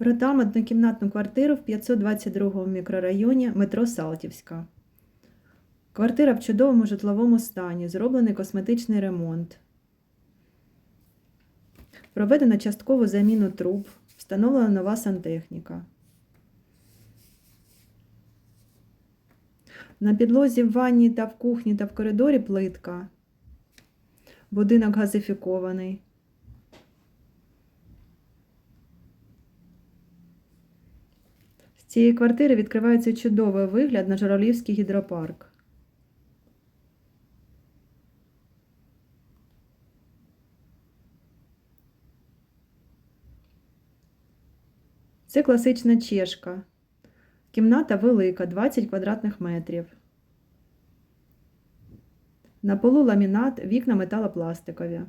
Продам однокімнатну квартиру в 522 мікрорайоні метро Салтівська. Квартира в чудовому житловому стані, зроблений косметичний ремонт. Проведено часткову заміну труб, встановлена нова сантехніка. На підлозі в ванні та в кухні та в коридорі плитка. Будинок газифікований. Цієї квартири відкривається чудовий вигляд на Журавлівський гідропарк. Це класична чешка. Кімната велика, 20 квадратних метрів. На полу ламінат, вікна металопластикові.